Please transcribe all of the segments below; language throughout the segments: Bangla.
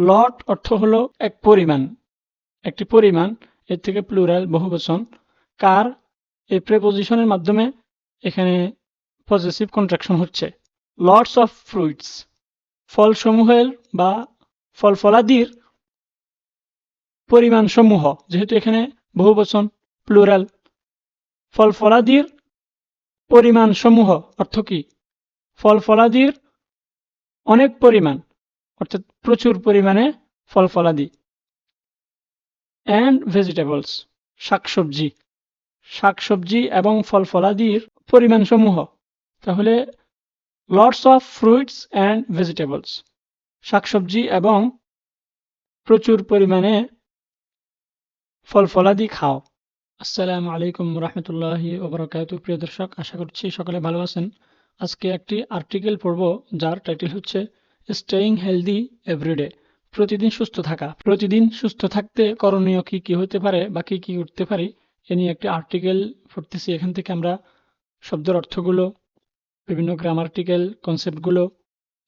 লট অর্থ হল এক পরিমাণ। একটি পরিমাণ, এর থেকে প্লুরাল বহুবচন। কার? এই প্রেপোজিশনের মাধ্যমে এখানে পজিটিভ কন্ট্রাকশন হচ্ছে। লটস অফ ফ্রুইটস ফলসমূহের বা ফল ফলাদির পরিমাণ সমূহ যেহেতু এখানে বহুবচন প্লুরাল ফল ফলাদির পরিমাণ সমূহ অর্থ কি? ফল ফলাদির অনেক পরিমাণ। অর্থাৎ প্রচুর পরিমাণে ফল ফলাদি। অ্যান্ড ভেজিটেবলস শাকসবজি। শাকসবজি এবং ফল ফলাদির পরিমাণ সমূহ তাহলে lots of fruits and vegetables শাকসবজি এবং প্রচুর পরিমাণে ফল ফলাদি খাও। আসসালামু আলাইকুম রহমতুল্লাহি ওবরাকাত। প্রিয় দর্শক, আশা করছি সকলে ভালো আছেন। আজকে একটি আর্টিকেল পড়ব, যার টাইটেল হচ্ছে স্টেইং হেলদি এভরিডে প্রতিদিন সুস্থ থাকা। প্রতিদিন সুস্থ থাকতে করণীয় কি কি হতে পারে বা কি কি উঠতে পারি, এ নিয়ে একটি আর্টিকেল পড়তেছি। এখান থেকে আমরা শব্দের অর্থগুলো, বিভিন্ন গ্রামার্টিক্যাল কনসেপ্টগুলো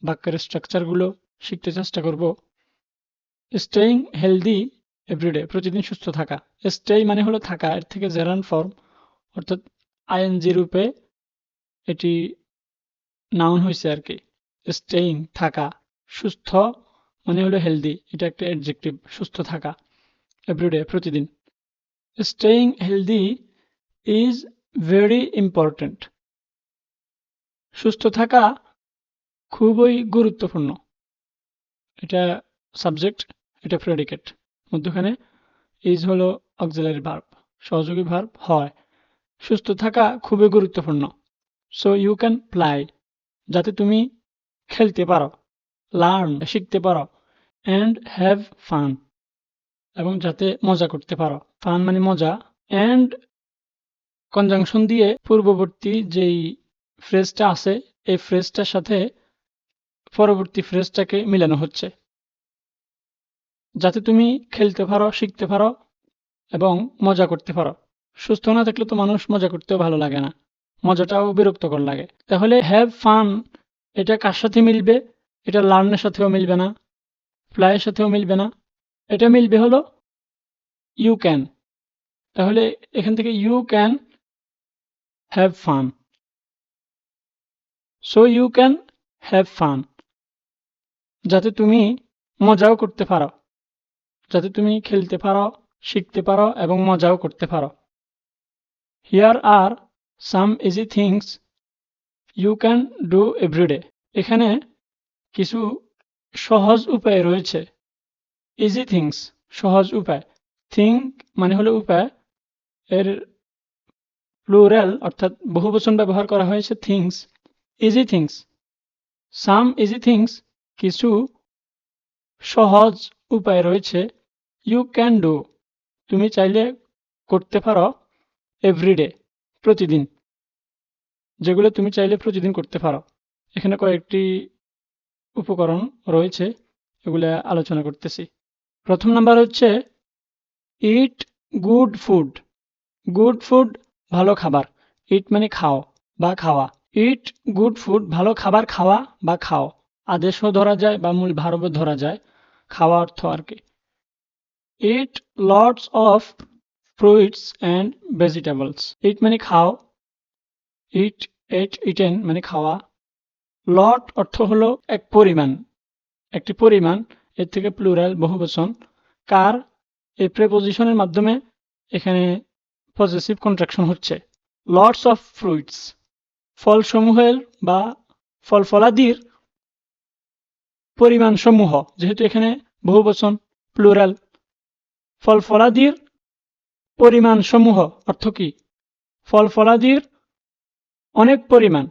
বাক্যের স্ট্রাকচারগুলো শিখতে চেষ্টা করব। স্টেইং হেলদি এভরিডে প্রতিদিন সুস্থ থাকা। স্টেই মানে হলো থাকা, এর থেকে জেরান ফর্ম অর্থাৎ আইএনজি রূপে এটি নাউন হয়েছে আর কি। স্টেইং থাকা, সুস্থ মানে হলো হেলদি এটা একটা অ্যাডজেক্টিভ সুস্থ থাকা এভরিডে প্রতিদিন। Staying healthy is very important সুস্থ থাকা খুবই গুরুত্বপূর্ণ। এটা সাবজেক্ট এটা প্রেডিকেট মধ্যখানে ইজ হলো অক্সিলারি ভার্ব সহযোগী ভার্ব হয়। সুস্থ থাকা খুবই গুরুত্বপূর্ণ। সো ইউ ক্যান প্লাই যাতে তুমি খেলতে পারো লার্ন শিখতে পারো অ্যান্ড হ্যাভ ফান এবং যাতে মজা করতে পারো। ফান মানে মজা অ্যান্ড কনজাংশন দিয়ে পূর্ববর্তী যেই ফ্রেজটা আছে, এই ফ্রেজটার সাথে পরবর্তী ফ্রেজটাকে মিলানো হচ্ছে। যাতে তুমি খেলতে পারো, শিখতে পারো, এবং মজা করতে পারো। সুস্থ না থাকলে তো মানুষ মজা করতেও ভালো লাগে না। মজাটাও বিরক্তকর লাগে। তাহলে হ্যাভ ফান এটা কার সাথে মিলবে? এটা লার্নের সাথেও মিলবে না। ফ্লাইয়ের সাথেও মিলবে না। এটা মিলবে হলো ইউ ক্যান। তাহলে এখান থেকে you can have fun. So you can have fun. যাতে তুমি মজাও করতে পারো। যাতে তুমি খেলতে পারো, শিখতে পারো এবং মজাও করতে পারো। Here are some easy things you can do everyday এখানে কিছু সহজ উপায় রয়েছে। ইজি থিংস সহজ উপায়। থিঙ্ক মানে হলো উপায়। এর প্লুরাল অর্থাৎ বহু বহুবচন ব্যবহার করা হয়েছে things easy things some easy things কিছু সহজ উপায় রয়েছে। ইউ ক্যান ডু তুমি চাইলে করতে পারো এভরিডে প্রতিদিন। যেগুলো তুমি চাইলে প্রতিদিন করতে পারো। এখানে কয়েকটি উপকরণ রয়েছে, এগুলো আলোচনা করতেছি। প্রথম নাম্বার হচ্ছে eat good food good food ভালো খাবার। ইট মানে খাও বা খাওয়া। ইট গুড ফুড ভালো খাবার খাওয়া বা খাও। আদেশও ধরা যায় বা মূল ভারবও ধরা যায় খাওয়া অর্থ আর কি। Eat lots of fruits and vegetables eat মানে খাও ইট এট ইটেন মানে খাওয়া। লট অর্থ হলো এক পরিমাণ। একটি পরিমাণ, এর থেকে প্লুরাল বহুবচন। কার? এই প্রেপোজিশনের মাধ্যমে এখানে পজিটিভ কন্ট্রাকশন হচ্ছে। লটস অফ ফ্রুইটস ফলসমূহের বা ফল ফলাদির পরিমাণ সমূহ যেহেতু এখানে বহুবচন প্লুরাল ফল ফলাদির পরিমাণ সমূহ অর্থ কি? ফল ফলাদির অনেক পরিমাণ,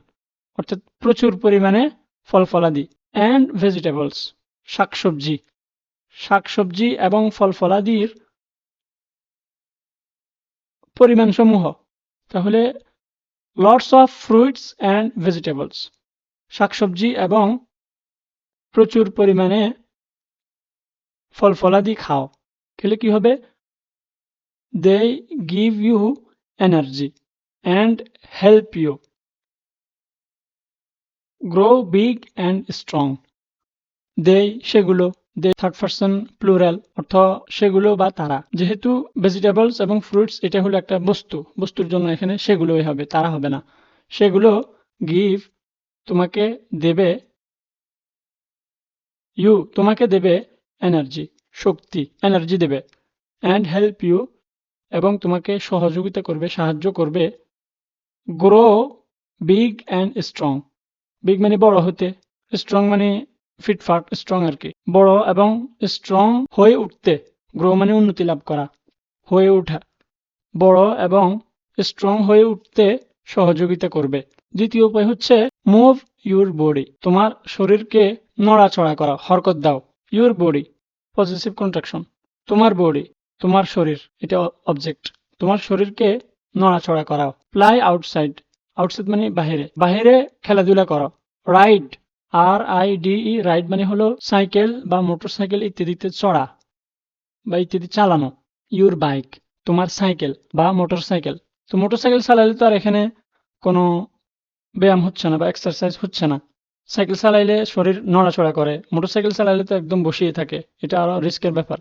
অর্থাৎ প্রচুর পরিমাণে ফল ফলাদি অ্যান্ড ভেজিটেবলস শাকসবজি। শাকসবজি এবং ফল ফলাদির পরিমাণ সমূহ তাহলে lots of fruits and vegetables শাকসবজি এবং প্রচুর পরিমাণে ফল ফলাদি খাও। খেলে কি হবে? They give you energy and help you grow big and strong they সেগুলো দে থার্ড পার্সন প্লুরাল অর্থ সেগুলো বা তারা। যেহেতু ভেজিটেবলস এবং ফ্রুটস এটা হলো একটা বস্তু। বস্তুর জন্য এখানে সেগুলোই হবে, তারা হবে না। সেগুলো গিভ তোমাকে দেবে ইউ তোমাকে দেবে এনার্জি শক্তি এনার্জি দেবে অ্যান্ড হেল্প ইউ এবং তোমাকে সহযোগিতা করবে, সাহায্য করবে grow big and strong big মানে বড় হতে স্ট্রং মানে ফিটফাট স্ট্রং আর কি। বড় এবং স্ট্রং হয়ে উঠতে গ্রো মানে উন্নতি লাভ করা, হয়ে ওঠা। বড় এবং স্ট্রং হয়ে উঠতে সহযোগিতা করবে। দ্বিতীয় উপায় হচ্ছে মুভ ইউর বডি তোমার শরীরকে নড়াচড়া করা, হরকত দাও। ইউর বডি পজিটিভ কন্ট্রাকশন তোমার বডি তোমার শরীর, এটা অবজেক্ট তোমার শরীরকে নড়াচড়া করাও। প্লাই আউটসাইড আউটসাইড মানে বাহিরে। বাহিরে খেলাধুলা করো। Ride R I D E ride মানে হলো সাইকেল বা মোটরসাইকেল ইত্যাদিতে চড়া বা ইত্যাদি চালানো। ইউর বাইক তোমার সাইকেল বা মোটরসাইকেল। তো মোটরসাইকেল চালাইলে তো আর এখানে কোনো ব্যায়াম হচ্ছে না বা এক্সারসাইজ হচ্ছে না। সাইকেল চালাইলে শরীর নড়াচড়া করে। মোটরসাইকেল চালাইলে তো একদম বসিয়ে থাকে। এটা আরও রিস্কের ব্যাপার।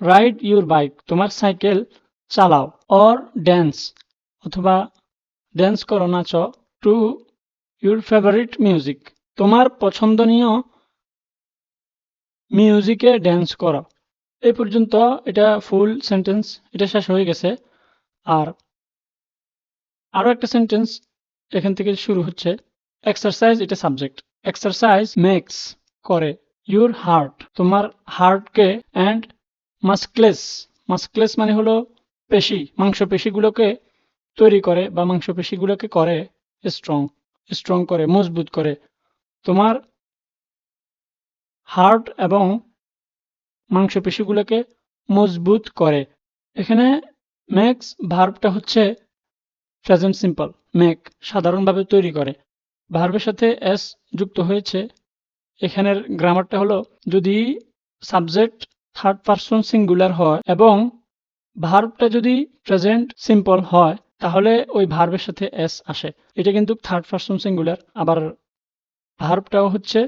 রাইড ইউর বাইক তোমার সাইকেল চালাও। অর ড্যান্স অথবা ড্যান্স করো নাচো টু ইউর ফেভারিট মিউজিক তোমার পছন্দনীয় মিউজিকে ড্যান্স করো। এই পর্যন্ত এটা ফুল সেন্টেন্স এটা শেষ হয়ে গেছে। আর আরও একটা সেন্টেন্স এখান থেকে শুরু হচ্ছে। এক্সারসাইজ এটা সাবজেক্ট এক্সারসাইজ মেক্স করে ইউর হার্ট তোমার হার্টকে অ্যান্ড মাস্কলেস মাস্কলেস মানে হলো পেশি মাংস মাংসপেশিগুলোকে তৈরি করে বা মাংসপেশিগুলোকে করে স্ট্রং স্ট্রং করে, মজবুত করে। তোমার হার্ট এবং মাংসপেশিগুলোকে মজবুত করে। এখানে ম্যাক্স ভার্বটা হচ্ছে প্রেজেন্ট সিম্পল মেক সাধারণভাবে তৈরি করে। ভার্বের সাথে এস যুক্ত হয়েছে। এখানের গ্রামারটা হলো, যদি সাবজেক্ট থার্ড পারসন সিঙ্গুলার হয় এবং ভার্বটা যদি প্রেজেন্ট সিম্পল হয় তাহলে ওই ভার্বের সাথে এস আসে। এটা কিন্তু থার্ড পার্সন সিঙ্গুলার আবার ভার্বটাও হচ্ছে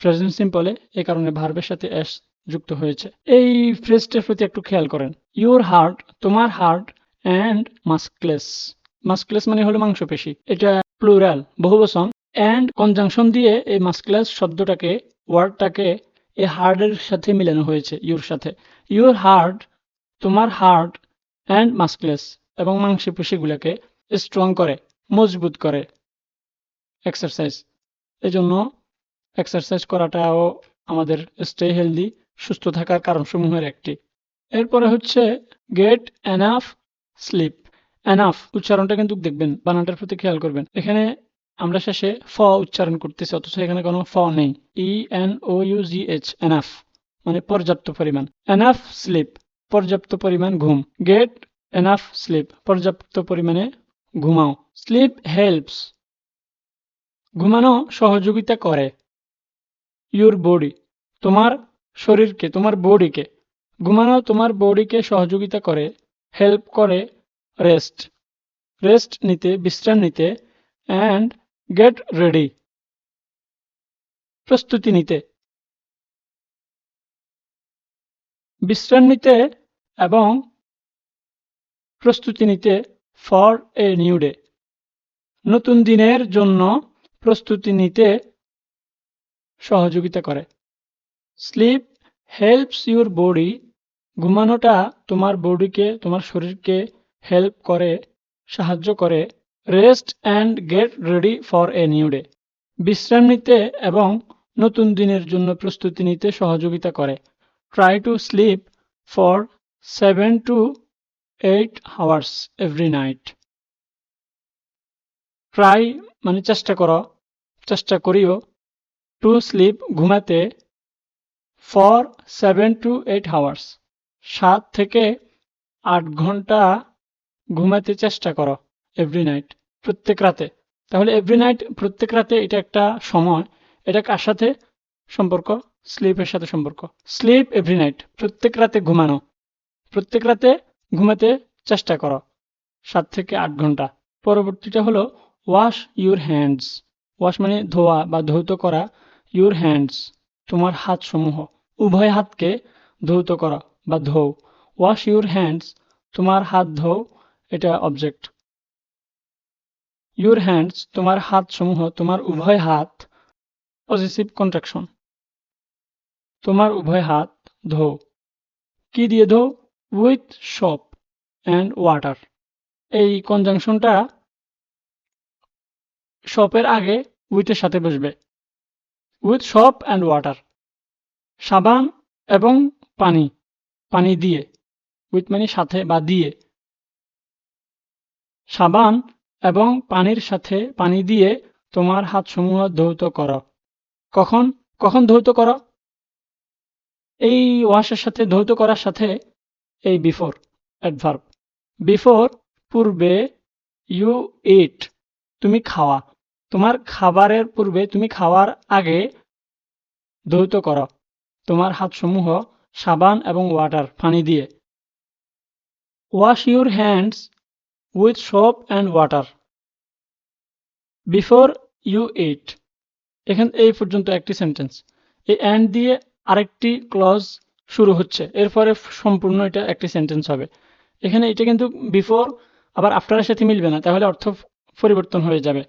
প্রেজেন্ট সিম্পলে এই কারণে ভার্বের সাথে এস যুক্ত হয়েছে। এই ফ্রেজটার প্রতি একটু খেয়াল করেন। ইউর হার্ট তোমার হার্ট অ্যান্ড মাস্কলেস মাস্কলেস মানে হলো মাংসপেশি। এটা প্লুরাল বহুবচন অ্যান্ড কনজাংশন দিয়ে এই মাস্কলেস শব্দটাকে ওয়ার্ডটাকে এই হার্টের সাথে মিলানো হয়েছে ইউর সাথে। ইউর হার্ট তোমার হার্ট অ্যান্ড মাস্কলেস এবং মাংসপেশিগুলোকে স্ট্রং করে, মজবুত করে এক্সারসাইজ এই জন্য এক্সারসাইজ করাটাও আমাদের স্টে হেলদি সুস্থ থাকার কারণসমূহের একটি। এরপরে হচ্ছে গেট এনাফ স্লিপ এনাফ উচ্চারণটা কিন্তু দেখবেন, বানানটার প্রতি খেয়াল করবেন। এখানে আমরা শেষে ফ উচ্চারণ করতেছি, অথচ এখানে কোনো ফ নেই। E N O U G H enough মানে পর্যাপ্ত পরিমাণ। এনাফ স্লিপ পর্যাপ্ত পরিমাণ ঘুম। গেট এনাফ স্লিপ পর্যাপ্ত পরিমাণে ঘুমাও। স্লিপ হেল্পস ঘুমানো সহযোগিতা করে। ইউর বডি তোমার শরীরকে, তোমার বডিকে ঘুমানো তোমার বডিকে সহযোগিতা করে হেল্প করে রেস্ট রেস্ট নিতে, বিশ্রাম নিতে অ্যান্ড গেট রেডি প্রস্তুতি নিতে। বিশ্রাম নিতে এবং প্রস্তুতি নিতে ফর এ নিউ ডে। নতুন দিনের জন্য প্রস্তুতি নিতে সহযোগিতা করে। Sleep helps your body. ঘুমানোটা তোমার বডিকে, তোমার শরীরকে হেল্প করে, সাহায্য করে। Rest and get ready for a new day. বিশ্রাম নিতে এবং নতুন দিনের জন্য প্রস্তুতি নিতে সহযোগিতা করে। Try to sleep for seven to eight hours every night try মানে চেষ্টা করো, চেষ্টা করিও টু স্লিপ ঘুমাতে for seven to eight hours সাত থেকে আট ঘণ্টা ঘুমাতে চেষ্টা করো এভরি নাইট প্রত্যেক রাতে। তাহলে এভরি নাইট প্রত্যেক রাতে এটা একটা সময়, এটা কার সাথে? সম্পর্ক স্লিপের সাথে সম্পর্ক। স্লিপ এভরি নাইট প্রত্যেক রাতে ঘুমানো। প্রত্যেক রাতে ঘুমাতে চেষ্টা করো। সাত থেকে আট ঘণ্টা। পরবর্তীটা হলো ওয়াশ ইউর হ্যান্ডস ওয়াশ মানে ধোয়া বা ধৌত করা ইউর হ্যান্ডস তোমার হাতসমূহ। উভয় হাতকে ধৌত করা বা ধোও। ওয়াশ ইউর হ্যান্ডস তোমার হাত ধোও, এটা অবজেক্ট ইউর হ্যান্ডস তোমার হাতসমূহ, তোমার উভয় হাত পজিটিভ কন্ট্রাকশন তোমার উভয় হাত ধো কি দিয়ে ধো উইথ সপ অ্যান্ড ওয়াটার এই কনজাংশনটা শপের আগে উইথের সাথে বসবে। উইথ শপ অ্যান্ড ওয়াটার সাবান এবং পানি। পানি দিয়ে। উইথ মানে সাথে বা দিয়ে। সাবান এবং পানির সাথে পানি দিয়ে তোমার হাতসমূহ ধৌত করো। কখন? কখন ধৌত করো? এই ওয়াশের সাথে, ধৌত করার সাথে এই বিফোর অ্যাডভার্ব বিফোর পূর্বে ইউ ইট তুমি খাওয়া। তোমার খাবারের পূর্বে তুমি খাওয়ার আগে ধৌত করো। তোমার হাতসমূহ সাবান এবং ওয়াটার পানি দিয়ে। Wash your hands with soap and water before you eat এখান, এই পর্যন্ত একটি সেন্টেন্স এই অ্যান্ড দিয়ে আরেকটি ক্লজ শুরু হচ্ছে। এরপরে সম্পূর্ণ এটা একটি সেন্টেন্স হবে। এখানে এটা কিন্তু বিফোর আবার আফটারের সাথে মিলবে না, তাহলে অর্থ পরিবর্তন হয়ে যাবে।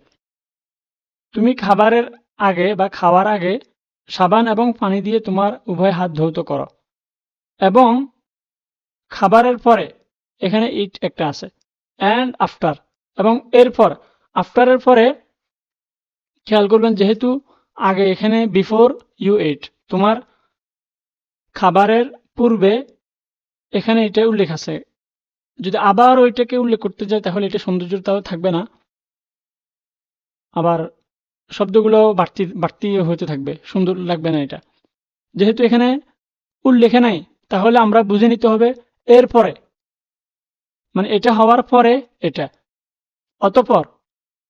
তুমি খাবারের আগে বা খাওয়ার আগে সাবান এবং পানি দিয়ে তোমার উভয় হাত ধৌত করো এবং খাবারের পরে এখানে ইট একটা আছে অ্যান্ড আফটার এবং এরপর আফটারের পরে খেয়াল করবেন যেহেতু আগে এখানে বিফোর ইউ এইট তোমার খাবারের পূর্বে এখানে এটা উল্লেখ আছে। যদি আবার ওইটাকে উল্লেখ করতে যায় তাহলে এটা সৌন্দর্যতাও থাকবে না। আবার শব্দগুলো বাড়তি বাড়তি হতে থাকবে, সুন্দর লাগবে না এটা। যেহেতু এখানে উল্লেখে নাই, তাহলে আমরা বুঝে নিতে হবে এরপরে। মানে এটা হওয়ার পরে এটা। অতপর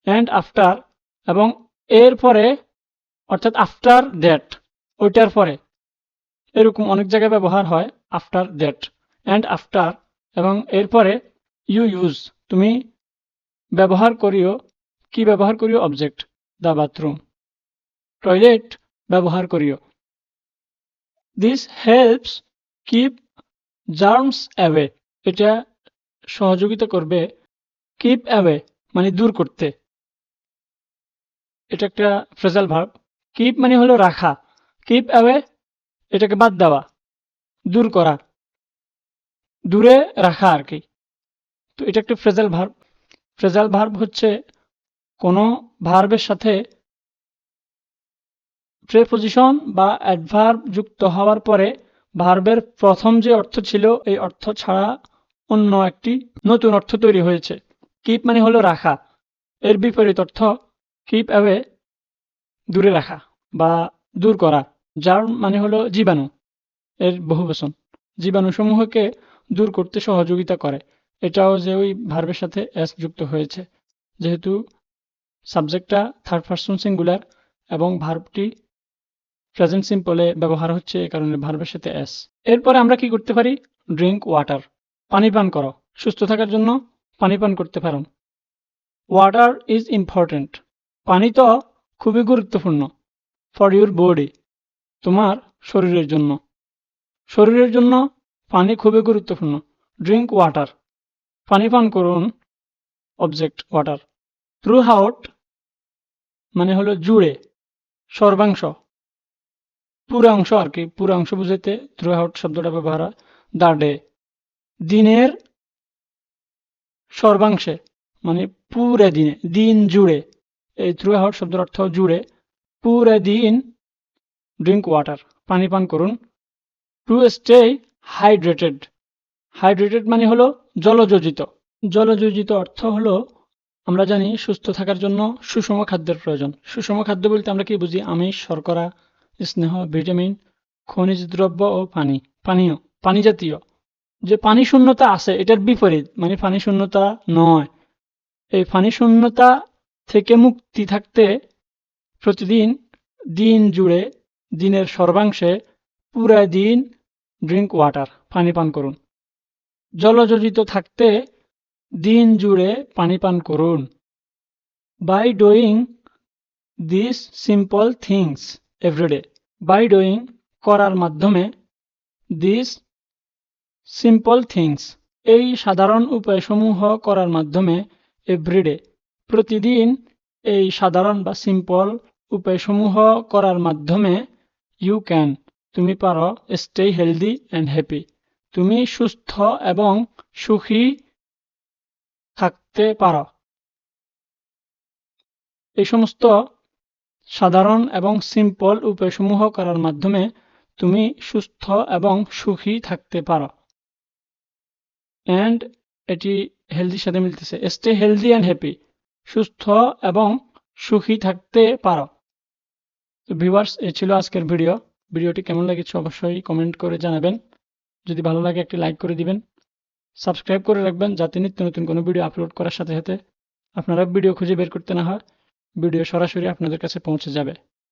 অ্যান্ড আফটার এবং এর পরে অর্থাৎ আফটার দ্যাট ওইটার পরে। এরকম অনেক জায়গায় ব্যবহার হয় আফটার দ্যাট অ্যান্ড আফটার এবং এরপরে ইউ ইউজ তুমি ব্যবহার করিও, কি ব্যবহার করিও? অবজেক্ট দ্য বাথরুম টয়লেট ব্যবহার করিও। This helps keep germs away এটা সহযোগিতা করবে কিপ অ্যাওয়ে মানে দূর করতে। এটা একটা ফ্রেজাল ভার্ব কিপ মানে হলো রাখা কিপ অ্যাওয়ে এটাকে বাদ দেওয়া, দূর করা, দূরে রাখা আর কি। তো এটা একটা ফ্রেজাল ভার্ব ফ্রেজাল ভার্ব হচ্ছে কোনো ভার্বের সাথে প্রেপোজিশন বা অ্যাডভার্ব যুক্ত হওয়ার পরে ভার্বের প্রথম যে অর্থ ছিল, এই অর্থ ছাড়া অন্য একটি নতুন অর্থ তৈরি হয়েছে। কিপ মানে হলো রাখা। এর বিপরীত অর্থ কিপ অ্যাওয়ে দূরে রাখা বা দূর করা। যার মানে হলো জীবাণু, এর বহুবচন জীবাণুসমূহকে দূর করতে সহযোগিতা করে। এটাও যে ওই ভার্বের সাথে এস যুক্ত হয়েছে। যেহেতু সাবজেক্টটা থার্ড পার্সন সিঙ্গুলার এবং ভার্বটি প্রেজেন্ট সিম্পলে ব্যবহার হচ্ছে এ কারণে ভার্বের সাথে এস। এরপরে আমরা কি করতে পারি? ড্রিঙ্ক ওয়াটার পানি পান করো। সুস্থ থাকার জন্য পানি পান করতে পারো। ওয়াটার ইজ ইম্পর্ট্যান্ট পানি তো খুবই গুরুত্বপূর্ণ। ফর ইউর বডি তোমার শরীরের জন্য। শরীরের জন্য পানি খুবই গুরুত্বপূর্ণ। ড্রিঙ্ক ওয়াটার পানি পান করুন। অবজেক্ট ওয়াটার থ্রু আউট মানে হলো জুড়ে। সর্বাংশ। পুরো অংশ আর কি, পুরো অংশ বুঝাইতে থ্রু আউট শব্দটা ব্যবহার হয়। দা ডে দিনের সর্বাংশে মানে পুরে দিনে, দিন জুড়ে। এই থ্রু আউট শব্দের অর্থ জুড়ে। পুরে দিন ড্রিঙ্ক ওয়াটার পানি পান করুন। টু স্টে হাইড্রেটেড হাইড্রেটেড মানে হলো জলযোজিত। জলযোজিত অর্থ হলো, আমরা জানি সুস্থ থাকার জন্য সুষম খাদ্যের প্রয়োজন। সুষম খাদ্য বলতে আমরা কি বুঝি? আমিষ, শর্করা, স্নেহ, ভিটামিন, খনিজ দ্রব্য ও পানি। পানীয়, পানি জাতীয়। যে পানি শূন্যতা আছে, এটার বিপরীত। মানে পানি শূন্যতা নয়। এই পানি শূন্যতা থেকে মুক্তি থাকতে প্রতিদিন দিন জুড়ে দিনের সর্বাংশে পুরা দিন ড্রিঙ্ক ওয়াটার পানি পান করুন। জলযোজিত থাকতে দিন জুড়ে পানি পান করুন। By doing this simple things everyday by doing করার মাধ্যমে দিস সিম্পল থিংস এই সাধারণ উপায়সমূহ করার মাধ্যমে এভরিডে প্রতিদিন এই সাধারণ বা সিম্পল উপায়সমূহ করার মাধ্যমে ইউ ক্যান তুমি পারো স্টে হেলদি অ্যান্ড হ্যাপি তুমি সুস্থ এবং সুখী থাকতে পারো। এই সমস্ত সাধারণ এবং সিম্পল উপায়সমূহ করার মাধ্যমে তুমি সুস্থ এবং সুখী থাকতে পারো। অ্যান্ড এটি হেলদির সাথে মিলতেছে। স্টে হেলদি অ্যান্ড হ্যাপি সুস্থ এবং সুখী থাকতে পারো। তো ভিউয়ার্স এ ছিল আজকের ভিডিও ভিডিওটি কেমন লেগেছে অবশ্যই কমেন্ট করে জানাবেন। যদি ভালো লাগে একটি লাইক করে দিবেন। সাবস্ক্রাইব করে রাখবেন যাতে নিত্য নতুন কোনো ভিডিও আপলোড করার সাথে সাথে আপনারা ভিডিও খুঁজে বের করতে না হয়। ভিডিও সরাসরি আপনাদের কাছে পৌঁছে যাবে।